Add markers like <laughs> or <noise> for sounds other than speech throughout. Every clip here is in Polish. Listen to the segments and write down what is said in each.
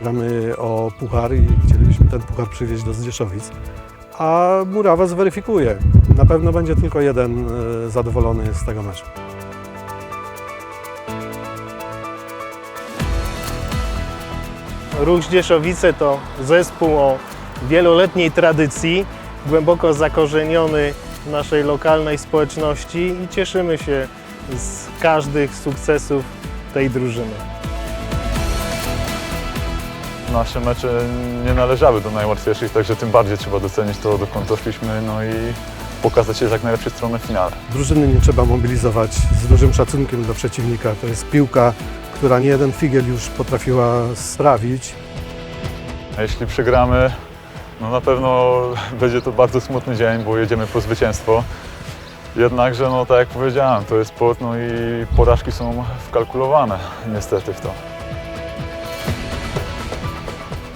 Gramy o puchar i chcielibyśmy ten puchar przywieźć do Zdzieszowic, a Murawa zweryfikuje. Na pewno będzie tylko jeden e, zadowolony z tego meczu. Ruch Zdzieszowice to zespół o wieloletniej tradycji, głęboko zakorzeniony w naszej lokalnej społeczności i cieszymy się z każdych sukcesów tej drużyny. Nasze mecze nie należały do najłatwiejszych, także tym bardziej trzeba docenić to, dokąd doszliśmy, no i pokazać się z jak najlepszej strony w finale. Drużyny nie trzeba mobilizować z dużym szacunkiem do przeciwnika. To jest piłka, która nie jeden figiel już potrafiła sprawić. A jeśli przegramy, no na pewno <laughs> będzie to bardzo smutny dzień, bo jedziemy po zwycięstwo. Jednakże, no tak jak powiedziałem, to jest sport, no i porażki są wkalkulowane niestety w to.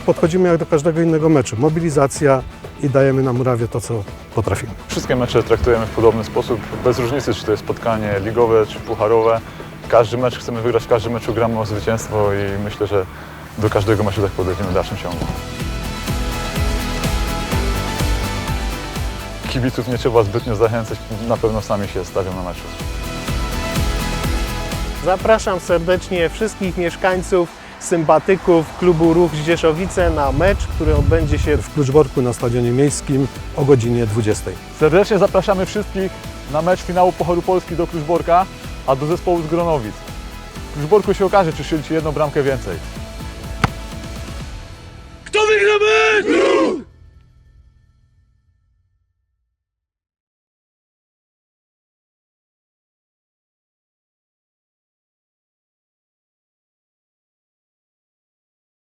Podchodzimy jak do każdego innego meczu. Mobilizacja i dajemy na Murawie to, co potrafimy. Wszystkie mecze traktujemy w podobny sposób, bez różnicy, czy to jest spotkanie ligowe, czy pucharowe. Każdy mecz chcemy wygrać, w każdym meczu gramy o zwycięstwo i myślę, że do każdego meczu tak podejdziemy w dalszym ciągu. Kibiców nie trzeba zbytnio zachęcać, na pewno sami się stawią na meczu. Zapraszam serdecznie wszystkich mieszkańców, sympatyków klubu Ruch Zdzieszowice na mecz, który odbędzie się w Kluczborku na Stadionie Miejskim o godzinie 20. Serdecznie zapraszamy wszystkich na mecz finału Pochodu Polski do Kluczborka, a do zespołu z Gronowic. W Kluczborku się okaże, czy strzelicie jedną bramkę więcej.